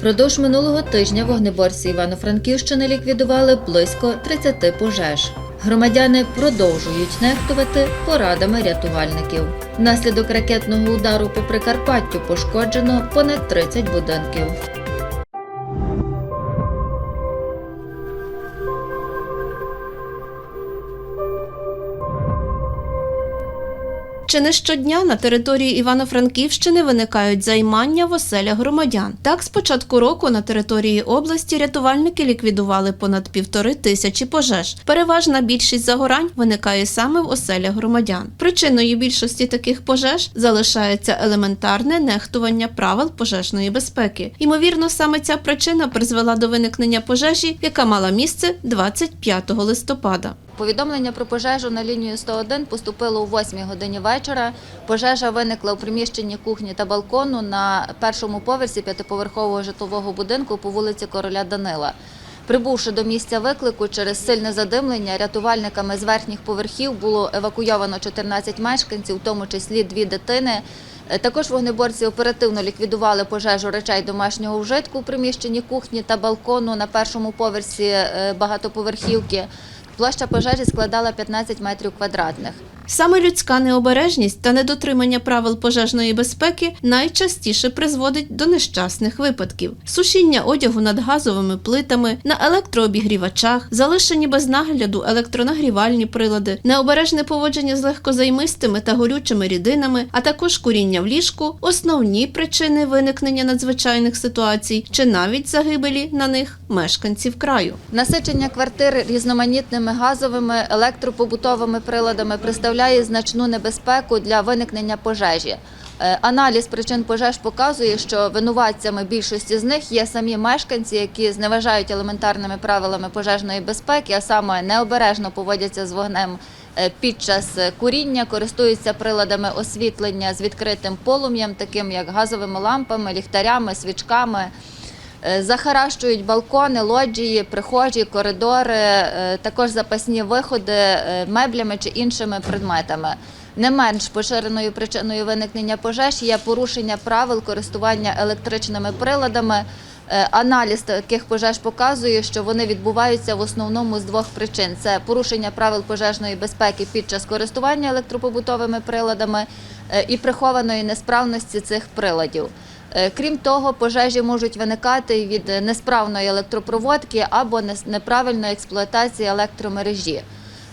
Продовж минулого тижня вогнеборці Івано-Франківщини ліквідували близько 30 пожеж. Громадяни продовжують нехтувати порадами рятувальників. Внаслідок ракетного удару по Прикарпаттю пошкоджено понад 30 будинків. Чи не щодня на території Івано-Франківщини виникають займання в оселях громадян? Так, з початку року на території області рятувальники ліквідували понад півтори тисячі пожеж. Переважна більшість загорань виникає саме в оселях громадян. Причиною більшості таких пожеж залишається елементарне нехтування правил пожежної безпеки. Ймовірно, саме ця причина призвела до виникнення пожежі, яка мала місце 25 листопада. Повідомлення про пожежу на лінію 101 поступило о 8 годині вечора. Пожежа виникла у приміщенні кухні та балкону на першому поверсі п'ятиповерхового житлового будинку по вулиці Короля Данила. Прибувши до місця виклику через сильне задимлення, рятувальниками з верхніх поверхів було евакуйовано 14 мешканців, в тому числі дві дитини. Е, Також вогнеборці оперативно ліквідували пожежу речей домашнього вжитку у приміщенні кухні та балкону на першому поверсі е, багатоповерхівки. Площа пожежі складала 15 метрів квадратних. Саме людська необережність та недотримання правил пожежної безпеки найчастіше призводить до нещасних випадків: сушіння одягу над газовими плитами, на електрообігрівачах, залишені без нагляду електронагрівальні прилади, необережне поводження з легкозаймистими та горючими рідинами, а також куріння в ліжку основні причини виникнення надзвичайних ситуацій чи навіть загибелі на них мешканців краю. Насичення квартир різноманітними газовими електропобутовими приладами представляє значну небезпеку для виникнення пожежі. Е, Аналіз причин пожеж показує, що винуватцями більшості з них є самі мешканці, які зневажають елементарними правилами пожежної безпеки, а саме необережно поводяться з вогнем е, під час е, куріння, користуються приладами освітлення з відкритим полум'ям, таким як газовими лампами, ліхтарями, свічками. Е, Захаращують балкони, лоджії, прихожі, коридори, е, також запасні виходи е, меблями чи іншими предметами. Не менш поширеною причиною виникнення пожеж є порушення правил користування електричними приладами. Аналіз таких пожеж показує, що вони відбуваються в основному з двох причин: це порушення правил пожежної безпеки під час користування електропобутовими приладами і прихованої несправності цих приладів. Е, Крім того, пожежі можуть виникати від несправної електропроводки або неправильної експлуатації електромережі.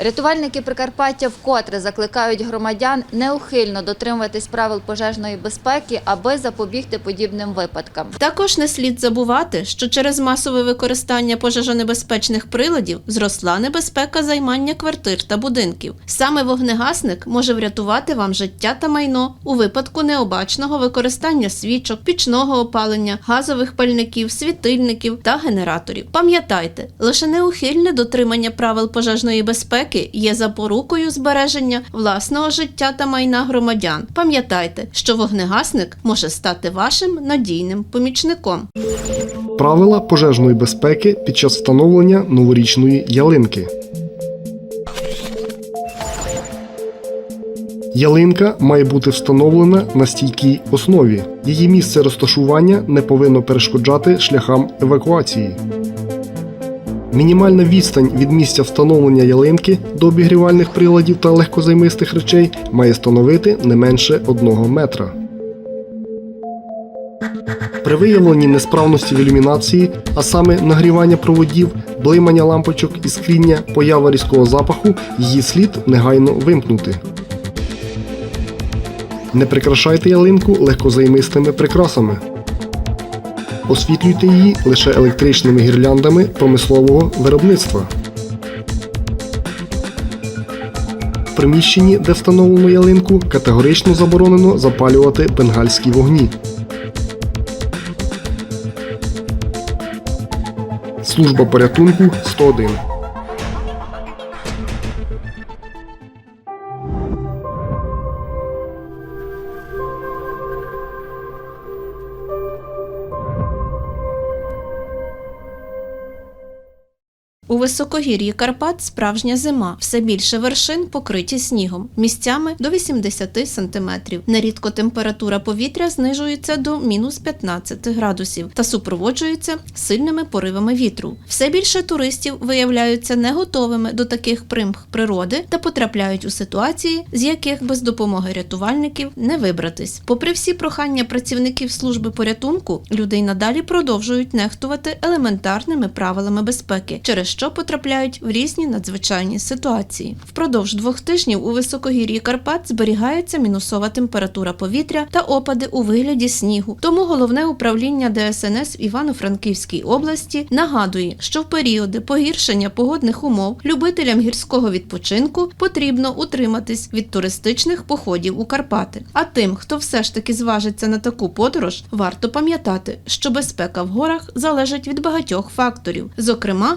Рятувальники Прикарпаття вкотре закликають громадян неухильно дотримуватись правил пожежної безпеки, аби запобігти подібним випадкам. Також не слід забувати, що через масове використання пожежонебезпечних приладів зросла небезпека займання квартир та будинків. Саме вогнегасник може врятувати вам життя та майно у випадку необачного використання свічок, пічного опалення, газових пальників, світильників та генераторів. Пам'ятайте, лише неухильне дотримання правил пожежної безпеки є запорукою збереження власного життя та майна громадян. Пам'ятайте, що вогнегасник може стати вашим надійним помічником. Правила пожежної безпеки під час встановлення новорічної ялинки. Ялинка має бути встановлена на стійкій основі. Її місце розташування не повинно перешкоджати шляхам евакуації. Мінімальна відстань від місця встановлення ялинки до обігрівальних приладів та легкозаймистих речей має становити не менше 1 метра. При виявленні несправності в ілюмінації, а саме нагрівання проводів, блимання лампочок і скріння, поява різкого запаху, її слід негайно вимкнути. Не прикрашайте ялинку легкозаймистими прикрасами. Освітлюйте її лише електричними гірляндами промислового виробництва. В приміщенні, де встановлено ялинку, категорично заборонено запалювати бенгальські вогні. Служба порятунку 101. Високогір'ї Карпат справжня зима. Все більше вершин покриті снігом, місцями до 80 сантиметрів. Нерідко температура повітря знижується до мінус 15 градусів та супроводжується сильними поривами вітру. Все більше туристів виявляються не готовими до таких примх природи та потрапляють у ситуації, з яких без допомоги рятувальників не вибратись. Попри всі прохання працівників служби порятунку, люди й надалі продовжують нехтувати елементарними правилами безпеки, через що потрапляють в різні надзвичайні ситуації. Впродовж двох тижнів у високогір'ї Карпат зберігається мінусова температура повітря та опади у вигляді снігу. Тому головне управління ДСНС в Івано-Франківській області нагадує, що в періоди погіршення погодних умов любителям гірського відпочинку потрібно утриматись від туристичних походів у Карпати. А тим, хто все ж таки зважиться на таку подорож, варто пам'ятати, що безпека в горах залежить від багатьох факторів, зокрема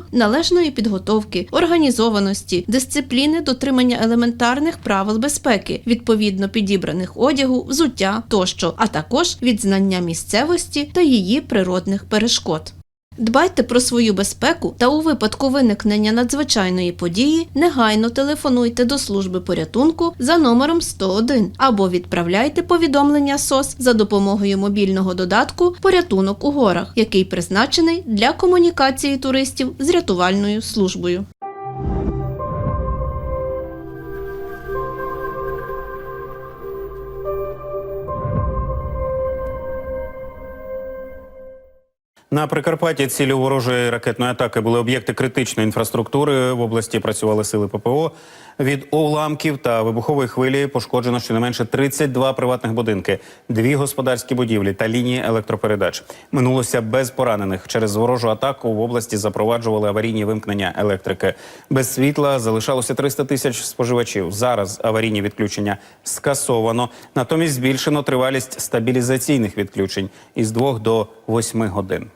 належної підготовки, організованості, дисципліни, дотримання елементарних правил безпеки, відповідно підібраних одягу, взуття тощо, а також від знання місцевості та її природних перешкод. Дбайте про свою безпеку та у випадку виникнення надзвичайної події негайно телефонуйте до служби порятунку за номером 101 або відправляйте повідомлення СОС за допомогою мобільного додатку Порятунок у горах, який призначений для комунікації туристів з рятувальною службою. На Прикарпатті цілі ворожої ракетної атаки були об'єкти критичної інфраструктури. В області працювали сили ППО. Від уламків та вибухової хвилі пошкоджено щонайменше 32 приватних будинки, дві господарські будівлі та лінії електропередач. Минулося без поранених. Через ворожу атаку в області запроваджували аварійні вимкнення електрики. Без світла залишалося 300 тисяч споживачів. Зараз аварійні відключення скасовано. Натомість збільшено тривалість стабілізаційних відключень із 2 до 8 годин.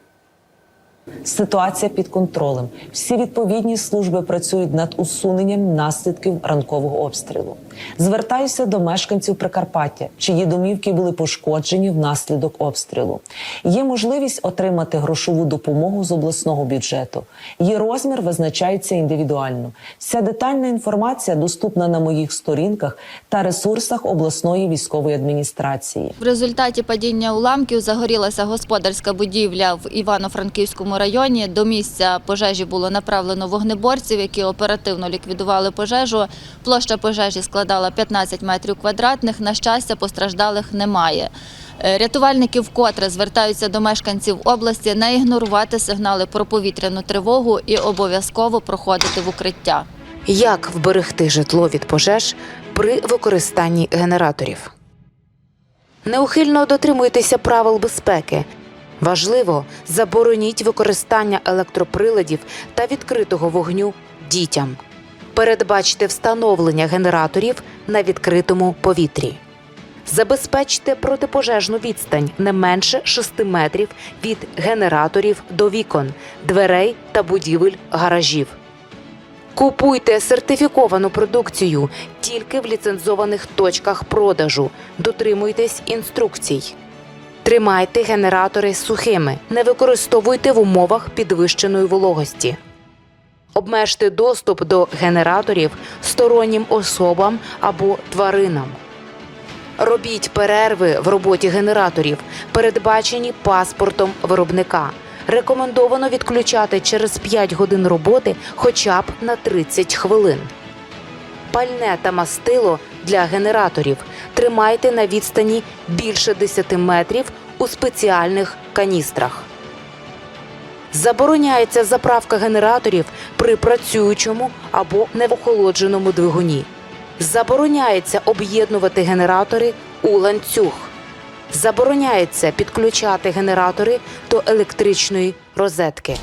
Ситуація під контролем. Всі відповідні служби працюють над усуненням наслідків ранкового обстрілу. Звертаюся до мешканців Прикарпаття, чиї домівки були пошкоджені внаслідок обстрілу. Є можливість отримати грошову допомогу з обласного бюджету. Її розмір визначається індивідуально. Вся детальна інформація доступна на моїх сторінках та ресурсах обласної військової адміністрації. В результаті падіння уламків загорілася господарська будівля в Івано-Франківському районі. До місця пожежі було направлено вогнеборців, які оперативно ліквідували пожежу. Площа пожежі складала 15 метрів квадратних. На щастя, постраждалих немає. Е, Рятувальники вкотре звертаються до мешканців області не ігнорувати сигнали про повітряну тривогу і обов'язково проходити в укриття. Як вберегти житло від пожеж при використанні генераторів? Неухильно дотримуйтеся правил безпеки. Важливо, забороніть використання електроприладів та відкритого вогню дітям. Передбачте встановлення генераторів на відкритому повітрі. Забезпечте протипожежну відстань не менше 6 метрів від генераторів до вікон, дверей та будівель гаражів. Купуйте сертифіковану продукцію тільки в ліцензованих точках продажу. Дотримуйтесь інструкцій. Тримайте генератори сухими. Не використовуйте в умовах підвищеної вологості. Обмежте доступ до генераторів стороннім особам або тваринам. Робіть перерви в роботі генераторів, передбачені паспортом виробника. Рекомендовано відключати через 5 годин роботи хоча б на 30 хвилин. Пальне та мастило для генераторів тримайте на відстані більше 10 метрів у спеціальних каністрах. Забороняється заправка генераторів при працюючому або неохолодженому двигуні. Забороняється об'єднувати генератори у ланцюг. Забороняється підключати генератори до електричної розетки.